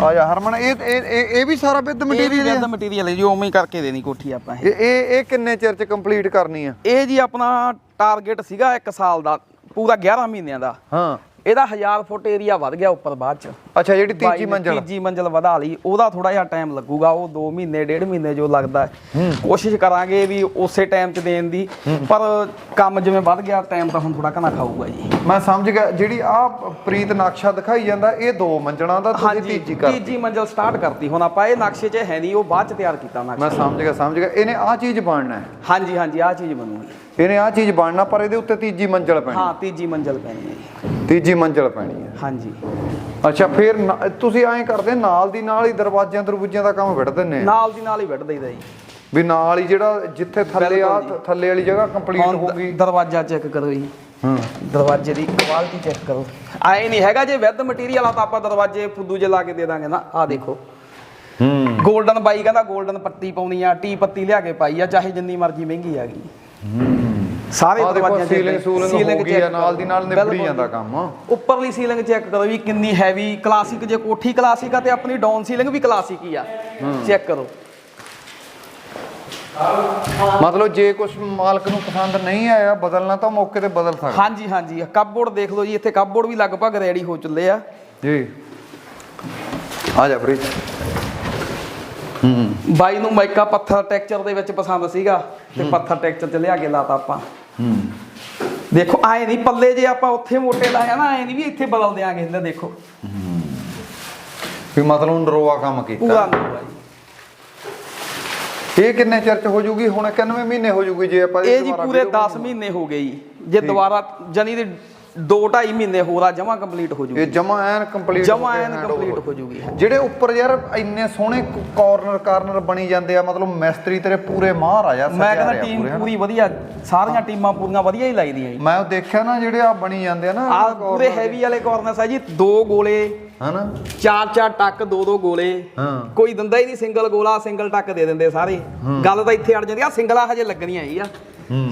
B: ਆ ਜਾ ਹਰਮਨ ਇਹ ਇਹ ਇਹ- ਇਹ ਵੀ ਸਾਰਾ ਵਿਦ ਮਟੀਰੀਅਲ
C: ਵੈਦ ਮਟੀਰੀਅਲ ਹੈ ਜੀ ਉਵੇਂ ਹੀ ਕਰਕੇ ਦੇਣੀ ਕੋਠੀ ਆਪਾਂ ਇਹ।
B: ਇਹ ਇਹ ਇਹ ਕਿੰਨੇ ਚਿਰ ਚ ਕੰਪਲੀਟ ਕਰਨੀ ਆ?
C: ਇਹ ਜੀ ਆਪਣਾ ਟਾਰਗੇਟ ਸੀਗਾ 1 ਸਾਲ ਦਾ ਪੂਰਾ 11 ਮਹੀਨਿਆਂ ਦਾ।
B: ਹਾਂ।
C: ਇਹਦਾ 1000 ਫੁੱਟ ਏਰੀਆ ਵੱਧ ਗਿਆ ਉੱਪਰ ਬਾਅਦ ਚ।
B: ਅੱਛਾ ਜਿਹੜੀ ਤੀਜੀ ਮੰਜ਼ਲ।
C: ਤੀਜੀ ਮੰਜ਼ਲ ਵਧਾ ਲਈ ਉਹਦਾ ਥੋੜਾ ਜਿਹਾ ਟਾਈਮ ਲੱਗੂਗਾ ਉਹ 2 ਮਹੀਨੇ ਡੇਢ ਮਹੀਨੇ ਜੋ ਲੱਗਦਾ। ਕੋਸ਼ਿਸ਼ ਕਰਾਂਗੇ ਵੀ ਉਸੇ ਟਾਈਮ 'ਚ ਦੇਣ ਦੀ ਪਰ ਕੰਮ ਜਿਵੇਂ ਵੱਧ ਗਿਆ ਟਾਈਮ ਤਾਂ ਹੁਣ ਥੋੜਾ ਘਣਾ ਖਾਊਗਾ ਜੀ।
B: ਮੈਂ ਸਮਝ ਗਿਆ ਜਿਹੜੀ ਆ ਪ੍ਰੀਤ ਨਕਸ਼ਾ ਦਿਖਾਈ ਜਾਂਦਾ ਇਹ ਦੋ ਮੰਜ਼ਲਾਂ ਦਾ ਤੁਸੀਂ ਤੀਜੀ ਕਰ
C: ਤੀਜੀ ਮੰਜ਼ਲ ਸਟਾਰਟ ਕਰਤੀ ਹੁਣ ਆਪਾਂ ਇਹ ਨਕਸ਼ੇ 'ਚ ਹੈ ਨਹੀਂ ਉਹ ਬਾਅਦ 'ਚ ਤਿਆਰ ਕੀਤਾ ਨਕਸ਼ਾ।
B: ਮੈਂ ਸਮਝ ਗਿਆ ਸਮਝ ਗਿਆ। ਇਹਨੇ ਆ ਚੀਜ਼ ਬਣਨਾ ਹੈ।
C: ਹਾਂਜੀ ਹਾਂਜੀ ਆਹ ਚੀਜ਼ ਬਣੂਗੀ।
B: ਇਹਨੇ ਆ ਚੀਜ਼ ਬਣਨਾ ਪਰ ਇਹਦੇ ਉੱਤੇ ਤੀਜੀ ਮੰਜ਼ਲ ਪੈਣੀ
C: ਹਾਂ ਤੀਜੀ ਮੰਜ਼ਲ ਪੈਣੀ ਹੈ ਜੀ।
B: ਤੀਜੀ ਮੰਜ਼ਲ ਪੈਣੀ ਹੈ।
C: ਹਾਂਜੀ।
B: ਅੱਛਾ ਫਿਰ ਨਾ- ਤੁਸੀਂ ਐਂ ਕਰਦੇ ਨਾਲ ਦੀ ਨਾਲ ਹੀ ਦਰਵਾਜ਼ਿਆਂ ਦਰਵਾਜ਼ਿਆਂ ਦਾ ਕੰਮ ਵਿੜ ਦਿੰਨੇ ਆ?
C: ਨਾਲ ਦੀ ਨਾਲ ਹੀ ਵੱਢ ਦਈਦਾ ਜੀ।
B: ਵੀ ਨਾਲ ਹੀ ਜਿਹੜਾ ਜਿੱਥੇ ਥੱਲੇ ਆ
C: ਬਿਲਕੁਲ।
B: ਥੱਲੇ ਵਾਲੀ ਜਗ੍ਹਾ ਕੰਪਲੀਟ
C: ਹੁਣ
B: ਹੋ
C: ਦ-
B: ਗਈ
C: ਦਰਵਾਜ਼ਾ ਚੈੱਕ ਕਰੋ ਜੀ।
B: ਹਾਂ।
C: ਦਰਵਾਜ਼ੇ ਦੀ ਕੁਆਲਿਟੀ ਚੈੱਕ ਕਰੋ। ਆਏ ਨਹੀਂ ਹੈਗਾ ਜੇ ਵਿਦ ਮਟੀਰੀਅਲ ਆ ਤਾਂ ਆਪਾਂ ਦਰਵਾਜ਼ੇ ਫੁੱਦੂ ਜੇ ਲਾ ਕੇ ਦੇ ਦਾਂਗੇ ਨਾ। ਆ ਦੇਖੋ।
B: ਹੂੰ।
C: 골ਡਨ ਬਾਈ ਕਹਿੰਦਾ 골ਡਨ ਪੱਤੀ ਪਾਉਣੀ ਆ ਟੀ ਪੱਤੀ ਲਿਆ ਕੇ ਪਾਈ ਆ ਚਾਹੇ ਜਿੰਨੀ ਮਰਜ਼ੀ ਮਹਿੰਗੀ ਆ ਗਈ। ਸਾਰੇ ਦਰਵਾਜ਼ਿਆਂ
B: ਸੀਲਿੰਗ ਸੂਲਿੰਗ ਹੋ ਗਈ
C: check
B: ਨਾਲ ਦੀ ਨਾਲ। ਨਿਬੜੀ ਜਾਂਦਾ। ਕੰਮ।
C: ਉੱਪਰਲੀ ਸੀਲਿੰਗ ਚੈੱਕ ਕਰੋ ਵੀ ਕਿੰਨੀ ਹੈਵੀ ਕਲਾਸਿਕ ਜੇ ਕੋਠੀ ਕਲਾਸਿਕ ਆ ਤੇ ਆਪਣੀ ਡਾਊਨ ਸੀਲਿੰਗ ਵੀ ਕਲਾਸਿਕ ਹੀ ਆ। ਚੈੱਕ ਕਰੋ।
B: ਮਤਲਬ ਜੇ ਕੁਝ ਮਾਲਕ ਨੂੰ ਪਸੰਦ ਨਹੀਂ ਆਇਆ ਬਦਲਣਾ ਤਾਂ ਮੌਕੇ ਤੇ ਬਦਲ ਸਕਦਾ।
C: ਹਾਂਜੀ ਹਾਂਜੀ। ਕੱਪਬੋਰਡ ਦੇਖ ਲਓ ਜੀ ਇੱਥੇ ਕੱਪਬੋਰਡ ਵੀ ਲਗਭਗ ਰੈਡੀ ਹੋ ਚੱਲੇ ਆ।
B: ਜੀ। ਆ ਜਾ ਫਰੀਦ ਹੂੰ।
C: ਬਾਈ ਨੂੰ ਮਾਈਕਾ ਪੱਥਰ ਟੈਕਚਰ ਦੇ ਵਿੱਚ ਪਸੰਦ ਸੀਗਾ ਤੇ ਪੱਥਰ ਟੈਕਚਰ ਚ ਲਿਆ ਕੇ ਲਾਤਾ ਆਪਾਂ।
B: ਹੂੰ।
C: ਦੇਖੋ ਆਏ ਨਹੀਂ ਪੱਲੇ ਜੇ ਆਪਾਂ ਉੱਥੇ ਮੋਟੇ ਲਾਇਆ ਨਾ ਆਏ ਨਹੀਂ ਵੀ ਇੱਥੇ ਬਦਲ ਦਿਆਂਗੇ ਲੈ ਦੇਖੋ।
B: ਵੀ ਮਤਲਬ ਨਰੋਆ ਕੰਮ
C: ਪੂਰਾ
B: ਕੀਤਾ
C: ਨਰੋਆ ਜੀ।
B: ਇਹ ਕਿੰਨੇ ਚਿਰ ਚ ਹੋ ਜੂਗੀ? ਹੁਣ 91 ਮਹੀਨੇ ਹੋ ਜੂਗੀ ਜੇ ਆਪਾਂ
C: ਇਹ ਜੀ ਪੂਰੇ
B: video
C: 10 ਮਹੀਨੇ ਹੋ ਗਏ ਜੀ। ਜੇ ਦੁਬਾਰਾ ਜਨੀ ਦੇ 2 2.5 ਮਹੀਨੇ ਹੋਰ ਆ ਜਮਾ ਕੰਪਲੀਟ ਹੋ
B: ਇਹ
C: ਜੂਗੀ।
B: ਜਮਾ ਐਨ ਕੰਪਲੀਟ
C: ਜਮਾ ਐਨ ਕੰਪਲੀਟ ਹੋ ਜੂਗੀ
B: ਜਿਹੜੇ ਉੱਪਰ ਯਾਰ ਇੰਨੇ ਸੋਹਣੇ ਕਾਰਨਰ ਕਾਰਨਰ ਬਣੀ ਜਾਂਦੇ ਆ ਮਤਲਬ ਮਿਸਤਰੀ ਤੇਰੇ ਪੂਰੇ ਮਾਹਰ ਆ ਯਾਰ
C: ਮੈਂ ਕਹਿੰਦਾ ਟੀਮ
B: ਪੂਰੇ,
C: ਵਧੀਆ ਸਾਰੀਆਂ ਟੀਮਾਂ ਪੂਰੀਆਂ ਵਧੀਆ ਹੀ ਲਾਈਦੀਆਂ
B: ਮੈਂ ਉਹ ਦੇਖਿਆ ਨਾ ਜਿਹੜੇ ਆ ਬਣੀ ਜਾਂਦੇ ਆ ਨਾ
C: ਆ ਪੂਰੇ ਹੈਵੀ ਵਾਲੇ ਕਾਰਨਰਸ ਆ ਜੀ ਦੋ ਗੋਲੇ
B: ਹਨਾ?
C: ਚਾਰ ਚਾਰ ਟੱਕ ਦੋ ਦੋ ਗੋਲੇ।
B: ਹਾਂ।
C: ਕੋਈ ਦਿੰਦਾ ਹੀ ਨਹੀਂ ਸਿੰਗਲ ਗੋਲਾ ਸਿੰਗਲ ਟੱਕ ਦੇ ਦਿੰਦੇ ਸਾਰੇ। ਗੱਲ ਤਾਂ ਇੱਥੇ ਅੜ ਜਾਂਦੀ ਆ ਸਿੰਗਲਾਂ ਹਜੇ ਲੱਗਣੀਆਂ ਹੀ ਆ।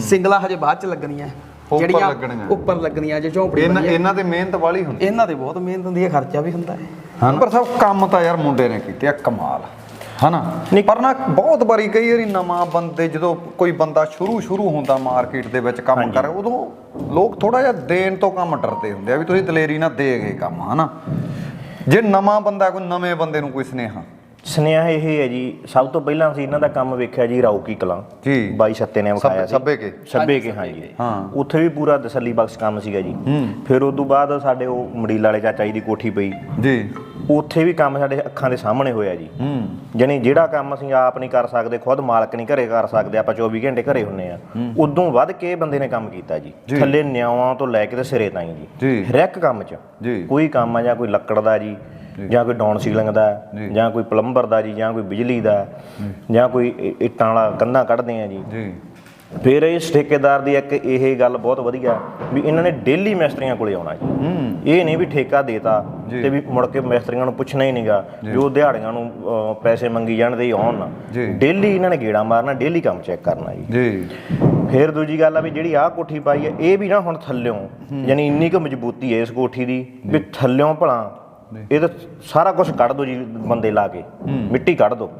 C: ਸਿੰਗਲਾਂ ਹਜੇ ਬਾਅਦ ਚ ਲੱਗਣੀਆਂ।
B: ਉੱਪਰ ਲੱਗਣੀਆਂ।
C: ਉੱਪਰ ਲੱਗਣੀਆਂ ਜੇ ਝੌਂਪੜੀ
B: ਇਹਨਾਂ। ਇਹਨਾਂ ਤੇ ਮਿਹਨਤ ਵਾਲੀ ਹੁੰਦੀ।
C: ਇਹਨਾਂ ਤੇ ਬਹੁਤ ਮਿਹਨਤ ਹੁੰਦੀ ਹੈ ਖਰਚਾ ਵੀ ਹੁੰਦਾ ਹੈ।
B: ਪਰ ਸਭ ਕੰਮ ਤਾਂ ਯਾਰ ਮੁੰਡੇ ਨੇ ਕੀਤੇ ਆ ਕਮਾਲ। ਹਨਾ? ਪਰ ਨਾ ਬਹੁਤ ਵਾਰੀ ਕਈ ਵਾਰੀ ਨਵਾਂ ਬੰਦੇ ਜਦੋਂ ਕੋਈ ਬੰਦਾ ਸ਼ੁਰੂ ਸ਼ੁਰੂ ਹੁੰਦਾ ਮਾਰਕੀਟ ਦੇ ਵਿੱਚ ਕੰਮ ਕਰ ਉਦੋਂ ਲੋਕ ਥੋੜਾ ਜਿਹਾ ਦੇਣ ਤੋਂ ਕੰਮ ਡਰਦੇ ਹੁੰਦੇ ਆ ਵੀ ਤੁਸੀਂ ਦਲੇਰੀ ਨਾਲ ਦੇ ਗਏ ਕੰਮ ਹਨਾ? ਜੇ ਨਵਾਂ ਬੰਦਾ ਕੋਈ ਨਵੇਂ ਬੰਦੇ ਨੂੰ ਕੋਈ ਸਨੇਹਾ
A: ਸੁਨੇਹਾ ਇਹ ਹੈ ਜੀ ਸਭ ਤੋਂ ਪਹਿਲਾਂ ਅਸੀਂ ਇਹਨਾਂ ਦਾ ਕੰਮ ਵੇਖਿਆ ਜੀ ਰੌਕੀ ਕਲਾਂ।
B: ਜੀ।
A: ਬਾਈ ਸੱਤੇ ਨੇ ਵਿਖਾਇਆ ਸੀ।
B: ਸੱਬੇ ਕੇ।
A: ਸੱਬੇ ਕੇ ਹਾਂਜੀ।
B: ਹਾਂ।
A: ਉੱਥੇ ਵੀ ਪੂਰਾ ਤਸੱਲੀ ਬਖਸ਼ ਕੰਮ ਸੀਗਾ ਜੀ। ਫਿਰ ਉਸ ਤੋਂ ਬਾਅਦ ਸਾਡੇ ਉਹ ਮੜੀਲ ਵਾਲੇ ਚਾਚਾ ਜੀ ਦੀ ਕੋਠੀ ਪਈ।
B: ਜੀ।
A: ਉੱਥੇ ਵੀ ਕੰਮ ਸਾਡੇ ਅੱਖਾਂ ਦੇ ਸਾਹਮਣੇ ਹੋਇਆ ਜੀ।
B: ਹੂੰ।
A: ਜਾਣੀ ਜਿਹੜਾ ਕੰਮ ਅਸੀਂ ਆਪ ਨਹੀਂ ਕਰ ਸਕਦੇ ਖੁਦ ਮਾਲਕ ਨਹੀਂ ਘਰੇ ਕਰ ਸਕਦੇ ਆਪਾਂ 24 ਘੰਟੇ ਘਰੇ ਹੁੰਨੇ ਆ। ਉਦੋਂ ਵੱਧ ਕੇ ਬੰਦੇ ਨੇ ਕੰਮ ਕੀਤਾ ਜੀ।
B: ਜੀ।
A: ਥੱਲੇ ਨਿਆਵਾਂ ਤੋਂ ਲੈ ਕੇ ਤੇ ਸਿਰੇ ਤਾਈਂ ਜੀ।
B: ਜੀ।
A: ਹਰ ਇੱਕ ਕੰਮ 'ਚ
B: ਜੀ।
A: ਕੋਈ ਕੰਮ ਆ ਜਾਂ ਕੋਈ ਲੱਕੜ ਦਾ ਜੀ ਜਾਂ। ਕੋਈ ਡਾਊਨ ਸੀਲਿੰਗ ਦਾ
B: ਜੀ।
A: ਕੋਈ ਪਲੰਬਰ ਦਾ ਜੀ ਜਾਂ ਕੋਈ ਬਿਜਲੀ ਦਾ ਜਾਂ। ਕੋਈ ਇੱਟਾਂ ਵਾਲਾ ਕੰਧਾਂ ਕੱਢਦੇ ਆ ਜੀ।
B: ਜੀ।
A: ਫਿਰ ਇਸ ਠੇਕੇਦਾਰ ਦੀ ਇੱਕ ਇਹ ਗੱਲ ਬਹੁਤ ਵਧੀਆ ਵੀ ਇਹਨਾਂ ਨੇ ਡੇਲੀ ਮਿਸਤਰੀਆਂ ਕੋਲੇ ਆਉਣਾ ਜੀ। ਇਹ ਨਹੀਂ ਵੀ ਠੇਕਾ ਦੇਤਾ। ਤੇ ਵੀ ਮੁੜ ਕੇ ਮਿਸਤਰੀਆਂ ਨੂੰ ਪੁੱਛਣਾ ਹੀ ਨਹੀਂਗਾ ਜੋ। ਦਿਹਾੜੀਆਂ ਨੂੰ ਪੈਸੇ ਮੰਗੀ ਜਾਣ ਹੀ ਆਉਣ। ਨਾ। ਡੇਲੀ ਇਹਨਾਂ ਨੇ ਗੇੜਾ ਮਾਰਨਾ ਡੇਲੀ ਕੰਮ ਚੈੱਕ ਕਰਨਾ ਜੀ।
B: ਜੀ।
A: ਫਿਰ ਦੂਜੀ ਗੱਲ ਆ ਵੀ ਜਿਹੜੀ ਆਹ ਕੋਠੀ ਪਾਈ ਹੈ ਇਹ ਵੀ ਨਾ ਹੁਣ ਥੱਲਿਓਂ ਯਾਨੀ ਇੰਨੀ ਕੁ ਮਜ਼ਬੂਤੀ ਹੈ ਇਸ ਕੋਠੀ ਦੀ ਵੀ ਥੱਲਿਓਂ ਭਲਾ ਇਹ ਤਾਂ ਸਾਰਾ ਕੁਝ ਕੱਢ ਦੋ ਜੀ ਬੰਦੇ ਲਾ ਕੇ। ਮਿੱਟੀ ਕੱਢ ਦੋ।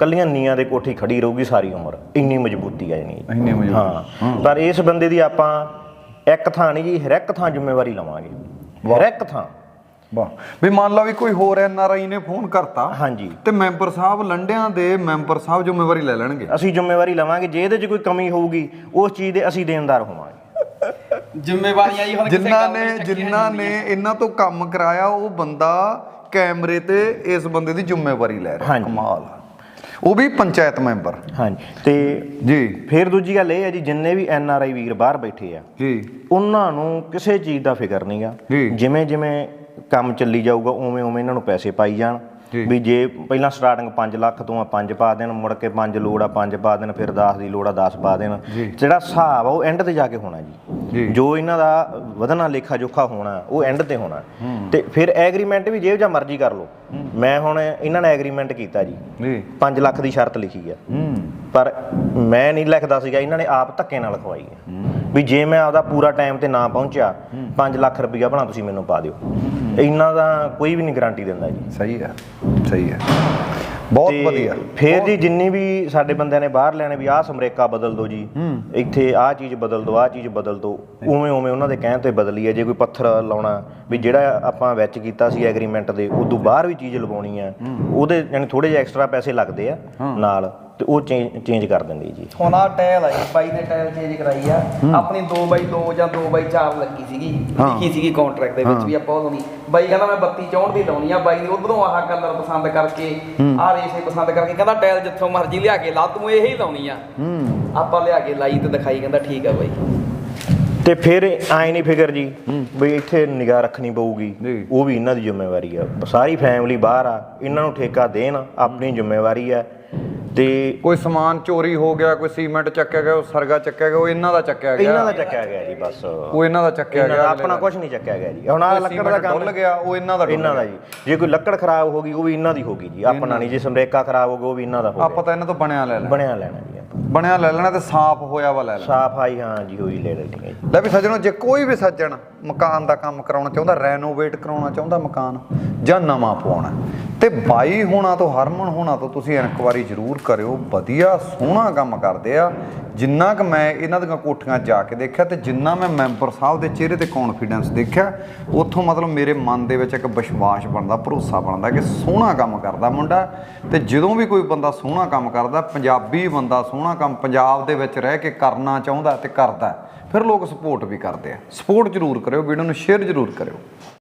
A: ਕੱਲੀਆਂ ਨੀਆਂ ਦੇ ਕੋਠੀ ਖੜੀ ਰਹੂਗੀ ਸਾਰੀ ਉਮਰ। ਇੰਨੀ ਮਜ਼ਬੂਤੀ ਹੈ ਜਾਨੀ
B: ਇੰਨੀ ਮਜ਼ਬੂਤੀ।
A: ਹਾਂ। ਪਰ ਇਸ ਬੰਦੇ ਦੀ ਆਪਾਂ ਇੱਕ ਥਾਂ ਨਹੀਂ ਜੀ ਹਰ ਇੱਕ ਥਾਂ ਜ਼ਿੰਮੇਵਾਰੀ ਲਵਾਂਗੇ। ਹਰ ਇੱਕ ਥਾਂ।
B: ਵਾਹ। ਵੀ ਮੰਨ ਲਾ ਵੀ ਕੋਈ ਹੋਰ ਐਨ ਆਰ ਆਈ ਨੇ ਫੋਨ ਕਰਤਾ
A: ਹਾਂਜੀ।
B: ਤੇ ਮੈਂਬਰ ਸਾਹਿਬ ਲੰਡਿਆਂ ਦੇ ਮੈਂਬਰ ਸਾਹਿਬ ਜ਼ਿੰਮੇਵਾਰੀ ਲੈ ਲੈਣਗੇ।
A: ਅਸੀਂ ਜ਼ਿੰਮੇਵਾਰੀ ਲਵਾਂਗੇ। ਜੇ ਇਹਦੇ 'ਚ ਕੋਈ ਕਮੀ ਹੋਊਗੀ ਉਸ ਚੀਜ਼ ਦੇ ਅਸੀਂ ਦੇਣਦਾਰ ਹੋਵਾਂਗੇ।
C: ਜ਼ਿੰਮੇਵਾਰੀਆਂ ਜੀ ਹੁਣ ਕਿਸੇ
B: ਜਿਨ੍ਹਾਂ
C: ਗੱਲ
B: ਨੇ
C: ਦੀਆਂ ਚੱਕੀਆਂ
B: ਜਿਨ੍ਹਾਂ ਨੇ ਇਹਨਾਂ ਤੋਂ ਕੰਮ ਕਰਾਇਆ ਉਹ ਬੰਦਾ ਕੈਮਰੇ ਤੇ ਇਸ ਬੰਦੇ ਦੀ ਜ਼ਿੰਮੇਵਾਰੀ ਲੈ ਰਿਹਾ
A: ਹਾਂਜੀ।
B: ਕਮਾਲ ਆ। ਉਹ ਵੀ ਪੰਚਾਇਤ ਮੈਂਬਰ
A: ਹਾਂਜੀ ਤੇ
B: ਜੀ
A: ਫਿਰ ਦੂਜੀ ਗੱਲ ਇਹ ਹੈ ਜੀ ਜਿੰਨੇ ਵੀ ਐਨ ਆਰ ਆਈ ਵੀਰ ਬਾਹਰ ਬੈਠੇ ਆ
B: ਜੀ
A: ਉਹਨਾਂ ਨੂੰ ਕਿਸੇ ਚੀਜ਼ ਦਾ ਫਿਕਰ ਨਹੀਂਗਾ
B: ਜੀ।
A: ਜਿਵੇਂ ਜਿਵੇਂ ਕੰਮ ਚੱਲੀ ਜਾਊਗਾ ਉਵੇਂ ਉਵੇਂ ਇਹਨਾਂ ਨੂੰ ਪੈਸੇ ਪਾਈ ਜਾਣ। ਵੀ ਜੇ ਪਹਿਲਾਂ ਸਟਾਰਟਿੰਗ 5 ਲੱਖ ਤੋਂ ਆ 5 ਪਾ ਦੇਣ ਮੁੜ ਕੇ 5 ਲੋੜ ਆ 5 ਪਾ ਦੇਣ ਫਿਰ 10 ਦੀ ਲੋੜ ਆ 10 ਪਾ ਦੇਣ।
B: ਜੀ।
A: ਜਿਹੜਾ ਹਿਸਾਬ ਆ ਉਹ ਐਂਡ ਤੇ ਜਾ ਕੇ ਹੋਣਾ
B: ਜੀ।
A: ਜੀ। ਜੋ ਇਹਨਾਂ ਦਾ ਵਧਣਾ ਲੇਖਾ ਜੋਖਾ ਹੋਣਾ ਉਹ ਐਂਡ ਤੇ ਹੋਣਾ। ਤੇ ਫਿਰ ਐਗਰੀਮੈਂਟ ਵੀ ਜਿਹੋ ਜਿਹਾ ਮਰਜ਼ੀ ਕਰ ਲਓ। ਮੈਂ ਹੁਣ ਇਹਨਾਂ ਨੇ ਐਗਰੀਮੈਂਟ ਕੀਤਾ ਜੀ।
B: ਜੀ।
A: 5 ਲੱਖ ਦੀ ਸ਼ਰਤ ਲਿਖੀ ਆ। ਪਰ ਮੈਂ ਨਹੀਂ ਲਿਖਦਾ ਸੀਗਾ ਇਹਨਾਂ ਨੇ ਆਪ ਧੱਕੇ ਨਾਲ ਲਿਖਵਾਈ ਹੈ। ਵੀ ਜੇ ਮੈਂ ਆਪਦਾ ਪੂਰਾ ਟਾਈਮ ਤੇ ਨਾ ਪਹੁੰਚਿਆ 5 ਲੱਖ ਰੁਪਈਆ ਬਣਾ ਤੁਸੀਂ ਮੈਨੂੰ ਪਾ ਦਿਓ। ਇੰਨਾ ਦਾ ਕੋਈ ਵੀ ਨਹੀਂ ਗਾਰੰਟੀ ਦਿੰਦਾ ਜੀ।
B: ਸਹੀ ਹੈ ਸਹੀ ਹੈ। ਬਹੁਤ ਵਧੀਆ।
A: ਫੇਰ ਜੀ ਜਿੰਨੀ ਵੀ ਸਾਡੇ ਬੰਦਿਆਂ ਨੇ ਬਾਹਰ ਲੈਣੇ ਵੀ ਆਹ ਸਮਰੇਕਾ ਬਦਲ ਦਿਓ ਜੀ ਇੱਥੇ ਆਹ ਚੀਜ਼ ਬਦਲ ਦਿਓ ਆਹ ਚੀਜ਼ ਬਦਲ ਦਿਓ ਉਵੇਂ ਉਵੇਂ ਉਹਨਾਂ ਦੇ ਕਹਿਣ ਤੇ ਬਦਲੀ ਹੈ। ਜੇ ਕੋਈ ਪੱਥਰ ਲਾਉਣਾ ਵੀ ਜਿਹੜਾ ਆਪਾਂ ਵਿੱਚ ਕੀਤਾ ਸੀ ਐਗਰੀਮੈਂਟ ਦੇ ਉਦੋਂ ਬਾਹਰ ਵੀ ਚੀਜ਼ ਲਗਾਉਣੀ ਆ ਉਹਦੇ ਯਾਨੀ ਥੋੜੇ ਜਿਹਾ ਐਕਸਟਰਾ ਪੈਸੇ ਲੱਗਦੇ ਆ ਨਾਲ। ਤੇ ਉਹ ਚੇਂਜ ਕਰ ਦਿੰਦੀ ਜੀ।
C: ਹੁਣ ਆ ਟਾਇਲ ਆਈ ਬਾਈ ਨੇ ਟਾਇਲ ਚੇਂਜ ਕਰਾਈ ਆ। ਆਪਣੀ 2x2 ਜਾਂ 2x4 ਲੱਗੀ ਸੀਗੀ। ਲਿਖੀ ਸੀਗੀ ਕੰਟਰੈਕਟ ਦੇ ਵਿੱਚ ਵੀ ਆਪਾਂ ਉਹ ਲਾਉਣੀ ਬਾਈ ਕਹਿੰਦਾ ਮੈਂ 32 64 ਦੀ ਲਾਉਣੀ ਆ। ਬਾਈ ਨੇ ਉਧਰੋਂ ਆਹ ਕਲਰ ਪਸੰਦ ਕਰਕੇ ਆਹ ਰੇਸ਼ੇ ਪਸੰਦ ਕਰਕੇ ਕਹਿੰਦਾ ਟਾਇਲ ਜਿੱਥੋਂ ਮਰਜ਼ੀ ਲਿਆ ਕੇ ਲਾ ਤੂੰ ਇਹੀ ਲਾਉਣੀ ਆ। ਆਪਾਂ ਲਿਆ ਕੇ ਲਾਈ ਤੇ ਦਿਖਾਈ ਕਹਿੰਦਾ ਠੀਕ ਆ ਬਾਈ।
A: ਤੇ ਫਿਰ ਆਏ ਨਹੀਂ ਫਿਕਰ ਜੀ ਵੀ ਇੱਥੇ ਨਿਗਾਹ ਰੱਖਣੀ ਪਊਗੀ। ਉਹ ਵੀ ਇਹਨਾਂ ਦੀ ਜ਼ਿੰਮੇਵਾਰੀ ਆ। ਸਾਰੀ ਫੈਮਿਲੀ ਬਾਹਰ ਆ ਇਹਨਾਂ ਨੂੰ ਠੇਕਾ ਦੇਣ ਆਪਣੀ ਜ਼ਿੰਮੇਵਾਰੀ ਆ। ਤੇ
B: ਕੋਈ ਸਮਾਨ ਚੋਰੀ ਹੋ ਗਿਆ ਕੋਈ ਸੀਮੈਂਟ ਚੱਕਿਆ ਗਿਆ ਉਹ ਸਰਗਾ ਚੱਕਿਆ ਗਿਆ ਉਹ ਇਹਨਾਂ ਦਾ ਚੱਕਿਆ ਗਿਆ।
A: ਇਹਨਾਂ ਦਾ ਚੱਕਿਆ ਗਿਆ ਜੀ ਬਸ।
B: ਉਹ ਇਹਨਾਂ ਦਾ ਚੱਕਿਆ ਗਿਆ
A: ਆਪਣਾ ਕੁਝ ਨਹੀਂ ਚੱਕਿਆ ਗਿਆ ਜੀ। ਹੁਣ ਆ ਲੱਕੜ ਦਾ ਕੰਮ
B: ਡੁੱਲ ਗਿਆ ਉਹ ਇਹਨਾਂ ਦਾ
A: ਇਹਨਾਂ ਦਾ। ਜੀ। ਜੇ ਕੋਈ ਲੱਕੜ ਖਰਾਬ ਹੋ ਗਈ ਉਹ ਵੀ ਇਹਨਾਂ ਦੀ ਹੋਗੀ ਜੀ। ਆਪਣਾ ਨਹੀਂ ਜੇ ਸਮਰੇਕਾ ਖਰਾਬ ਹੋ ਗਿਆ ਉਹ ਵੀ ਇਹਨਾਂ ਦਾ ਹੋ
B: ਆਪਾਂ
A: ਗਿਆ
B: ਤਾਂ ਇਹਨਾਂ ਤੋਂ ਬਣਿਆ ਲੈ ਲੈਣਾ।
A: ਬਣਿਆ ਲੈਣਾ ਜੀ। ਆਪਾਂ
B: ਬਣਿਆ ਲੈ ਲੈਣਾ ਤੇ ਸਾਫ਼ ਹੋਇਆ ਵਾ ਲੈ ਲੈਣਾ।
A: ਸਾਫ਼ ਆਈ ਹਾਂ ਜੀ ਹੋਈ ਲੈ ਲੈਣੀ ਹੈ ਜੀ।
B: ਲੈ ਵੀ ਸੱਜਣੋ ਜੇ ਕੋਈ ਵੀ ਸੱਜਣ ਮਕਾਨ ਦਾ ਕੰਮ ਕਰਾਉਣਾ ਚਾਹੁੰਦਾ ਰੈਨੋਵੇਟ ਕਰਾਉਣਾ ਚਾਹੁੰਦਾ ਮਕਾਨ ਜਾਂ ਨਵਾਂ ਪਵਾਉਣਾ ਤੇ ਬਾਈ ਹੋਣਾ ਤੋਂ ਹਰਮਨ ਹੋਣਾ ਤੋਂ ਤੁਸੀਂ ਇਨਕੁਆਰੀ ਜ਼ਰੂਰ ਕਰਿਓ ਵਧੀਆ ਸੋਹਣਾ ਕੰਮ ਕਰਦੇ ਆ। ਜਿੰਨਾ ਕਿ ਮੈਂ ਇਹਨਾਂ ਦੀਆਂ ਕੋਠੀਆਂ ਜਾ ਕੇ ਦੇਖਿਆ ਤੇ ਜਿੰਨਾ ਮੈਂ ਮੈਂਬਰ ਸਾਹਿਬ ਦੇ ਚਿਹਰੇ ਤੇ ਕੌਨਫੀਡੈਂਸ ਦੇਖਿਆ ਉੱਥੋਂ ਮਤਲਬ ਮੇਰੇ ਮਨ ਦੇ ਵਿੱਚ ਇੱਕ ਵਿਸ਼ਵਾਸ ਬਣਦਾ ਭਰੋਸਾ ਬਣਦਾ ਕਿ ਸੋਹਣਾ ਕੰਮ ਕਰਦਾ ਮੁੰਡਾ ਤੇ ਜਦੋਂ ਵੀ ਕੋਈ ਬੰਦਾ ਸੋਹਣਾ ਕੰਮ ਕਰਦਾ ਪੰਜਾਬੀ ਬੰਦਾ ਸੋਹਣਾ ਕੰਮ ਪੰਜਾਬ ਦੇ ਵਿੱਚ ਰਹਿ ਕੇ ਕਰਨਾ ਚਾਹੁੰਦਾ ਤੇ ਕਰਦਾ ਫਿਰ ਲੋਕ ਸਪੋਰਟ ਵੀ ਕਰਦੇ ਆ। ਸਪੋਰਟ ਜ਼ਰੂਰ ਕਰਿਓ, ਵੀਡੀਓ ਨੂੰ ਸ਼ੇਅਰ ਜ਼ਰੂਰ ਕਰਿਓ।